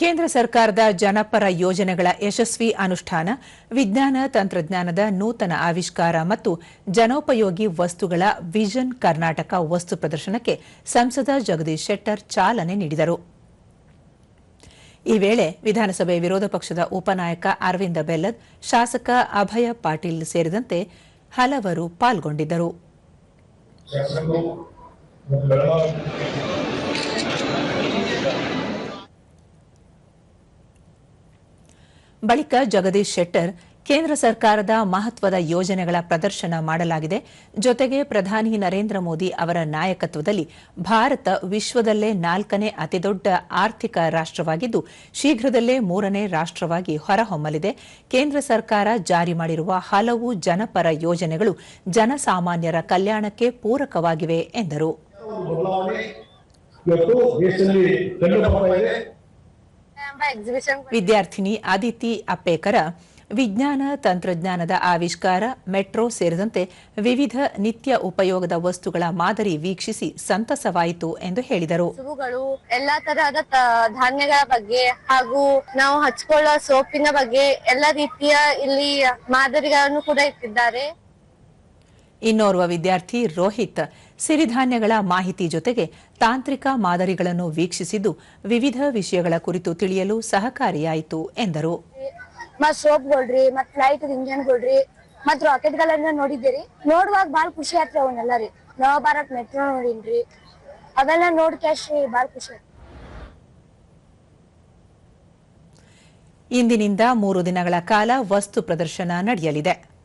ಕೇಂದ್ರ ಸರ್ಕಾರದ ಜನಪರ ಯೋಜನೆಗಳ ಯಶಸ್ವಿ ಅನುಷ್ಠಾನ, ವಿಜ್ಞಾನ ತಂತ್ರಜ್ಞಾನದ ನೂತನ ಆವಿಷ್ಕಾರ ಮತ್ತು ಜನೋಪಯೋಗಿ ವಸ್ತುಗಳ ವಿಷನ್ ಕರ್ನಾಟಕ ವಸ್ತು ಪ್ರದರ್ಶನಕ್ಕೆ ಸಂಸದ ಜಗದೀಶ್ ಶೆಟ್ಟರ್ ಚಾಲನೆ ನೀಡಿದರು. ಈ ವೇಳೆ ವಿಧಾನಸಭೆ ವಿರೋಧ ಪಕ್ಷದ ಉಪನಾಯಕ ಅರವಿಂದ ಬೆಲ್ಲದ್, ಶಾಸಕ ಅಭಯ ಪಾಟೀಲ್ ಸೇರಿದಂತೆ ಹಲವರು ಪಾಲ್ಗೊಂಡಿದ್ದರು. ಬಳಿಕ ಜಗದೀಶ್ ಶೆಟ್ಟರ್ ಕೇಂದ್ರ ಸರ್ಕಾರದ ಮಹತ್ವದ ಯೋಜನೆಗಳ ಪ್ರದರ್ಶನ ಮಾಡಲಾಗಿದೆ. ಜೊತೆಗೆ ಪ್ರಧಾನಿ ನರೇಂದ್ರ ಮೋದಿ ಅವರ ನಾಯಕತ್ವದಲ್ಲಿ ಭಾರತ ವಿಶ್ವದಲ್ಲೇ ನಾಲ್ಕನೇ ಅತಿದೊಡ್ಡ ಆರ್ಥಿಕ ರಾಷ್ಟವಾಗಿದ್ದು ಶೀಘ್ರದಲ್ಲೇ ಮೂರನೇ ರಾಷ್ಟವಾಗಿ ಹೊರಹೊಮ್ಮಲಿದೆ. ಕೇಂದ್ರ ಸರ್ಕಾರ ಜಾರಿ ಮಾಡಿರುವ ಹಲವು ಜನಪರ ಯೋಜನೆಗಳು ಜನಸಾಮಾನ್ಯರ ಕಲ್ಯಾಣಕ್ಕೆ ಪೂರಕವಾಗಿವೆ ಎಂದರು. ವಿದ್ಯಾರ್ಥಿನಿ ಅದಿತಿ ಅಪ್ಪೇಕರ ವಿಜ್ಞಾನ ತಂತ್ರಜ್ಞಾನದ ಆವಿಷ್ಕಾರ ಮೆಟ್ರೋ ಸೇರಿದಂತೆ ವಿವಿಧ ನಿತ್ಯ ಉಪಯೋಗದ ವಸ್ತುಗಳ ಮಾದರಿ ವೀಕ್ಷಿಸಿ ಸಂತಸವಾಯಿತು ಎಂದು ಹೇಳಿದರು. ಎಲ್ಲಾ ತರಹದ ಧಾನ್ಯಗಳ ಬಗ್ಗೆ ಹಾಗೂ ನಾವು ಹಚ್ಕೊಳ್ಳೋ ಸೋಪಿನ ಬಗ್ಗೆ ಎಲ್ಲ ರೀತಿಯ ಇಲ್ಲಿ ಮಾದರಿಗಳನ್ನು ಕೂಡ ಇಟ್ಟಿದ್ದಾರೆ. ಇನ್ನೋರ್ವ ವಿದ್ಯಾರ್ಥಿ ರೋಹಿತ್ ಸಿರಿಧಾನ್ಯಗಳ ಮಾಹಿತಿ ಜೊತೆಗೆ ತಾಂತ್ರಿಕ ಮಾದರಿಗಳನ್ನು ವೀಕ್ಷಿಸಿದ್ದು ವಿವಿಧ ವಿಷಯಗಳ ಕುರಿತು ತಿಳಿಯಲು ಸಹಕಾರಿಯಾಯಿತು ಎಂದರು. ಮತ್ ಸೋಪ್ಗಳ್ರಿ ಮತ್ ಫ್ಲೈಟ್ ಇಂಜನ್ಗಳ್ರಿ ಮತ್ ರಾಕೆಟ್ ಗಳನ್ನ ನೋಡಿದ್ದೀರಿ. ನೋಡುವಾಗ ಬಾಳ ಖುಷಿ ಆತ್ರಿ ಅವನ್ನೆಲ್ಲ ರೀ. ನವ ಭಾರತ್ ಮೆಟ್ರೋ ನೋಡಿನ್ರಿ. ಅವೆಲ್ಲ ನೋಡ್ ಕ್ಯಾಶ್ ಬಾಳ ಖುಷಿ ಆಯ್ತು ಇಂದಿನಿಂದ ಮೂರು ದಿನಗಳ ಕಾಲ ವಸ್ತು ಪ್ರದರ್ಶನ ನಡೆಯಲಿದೆ.